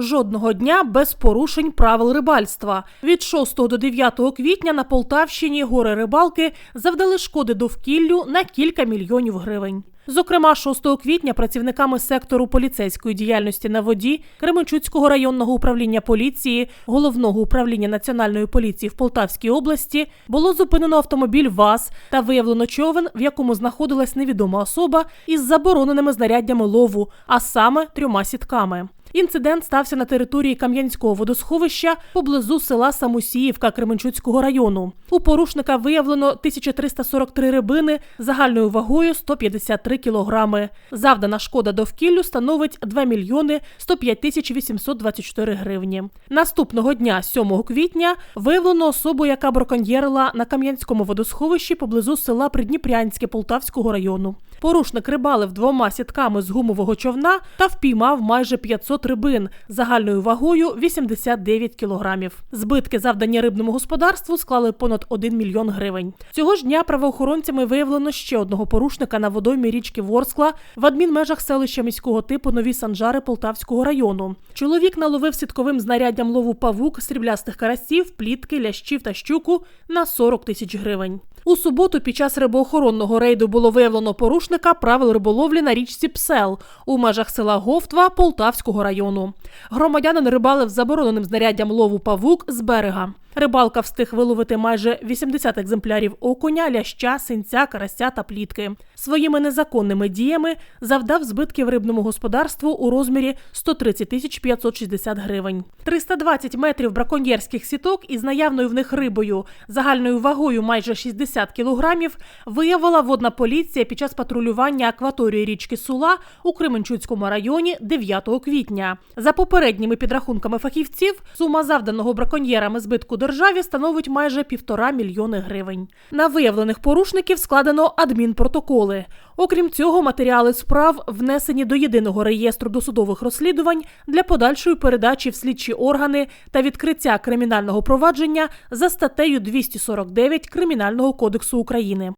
Жодного дня без порушень правил рибальства. Від 6 до 9 квітня на Полтавщині гори рибалки завдали шкоди довкіллю на кілька мільйонів гривень. Зокрема, 6 квітня працівниками сектору поліцейської діяльності на воді Кременчуцького районного управління поліції, головного управління національної поліції в Полтавській області було зупинено автомобіль ВАЗ та виявлено човен, в якому знаходилась невідома особа із забороненими знаряддями лову, а саме трьома сітками. Інцидент стався на території Кам'янського водосховища поблизу села Самусіївка Кременчуцького району. У порушника виявлено 1343 рибини загальною вагою 153 кілограми. Завдана шкода довкіллю становить 2 мільйони 105 тисяч 824 гривні. Наступного дня, 7 квітня, виявлено особу, яка браконьєрила на Кам'янському водосховищі поблизу села Придніпрянське Полтавського району. Порушник рибалив двома сітками з гумового човна та впіймав майже 500 рибин загальною вагою 89 кілограмів. Збитки, завдані рибному господарству, склали понад 1 мільйон гривень. Цього ж дня правоохоронцями виявлено ще одного порушника на водоймі річки Ворскла в адмінмежах селища міського типу Нові Санжари Полтавського району. Чоловік наловив сітковим знаряддям лову павук, сріблястих карасів, плітки, лящів та щуку на 40 тисяч гривень. У суботу під час рибоохоронного рейду було виявлено порушника правил риболовлі на річці Псел у межах села Говтва Полтавського району. Громадянин рибалив забороненим знаряддям лову павук з берега. Рибалка встиг виловити майже 80 екземплярів окуня, ляща, синця, карася та плітки. Своїми незаконними діями завдав збитків рибному господарству у розмірі 130 тисяч 560 гривень. 320 метрів браконьєрських сіток із наявною в них рибою загальною вагою майже 60 кілограмів виявила водна поліція під час патрулювання акваторії річки Сула у Кременчуцькому районі 9 квітня. За попередніми підрахунками фахівців, сума завданого браконьєрами збитку державі становить майже півтора мільйони гривень. На виявлених порушників складено адмінпротоколи. Окрім цього, матеріали справ внесені до єдиного реєстру досудових розслідувань для подальшої передачі в слідчі органи та відкриття кримінального провадження за статтею 249 Кримінального кодексу України.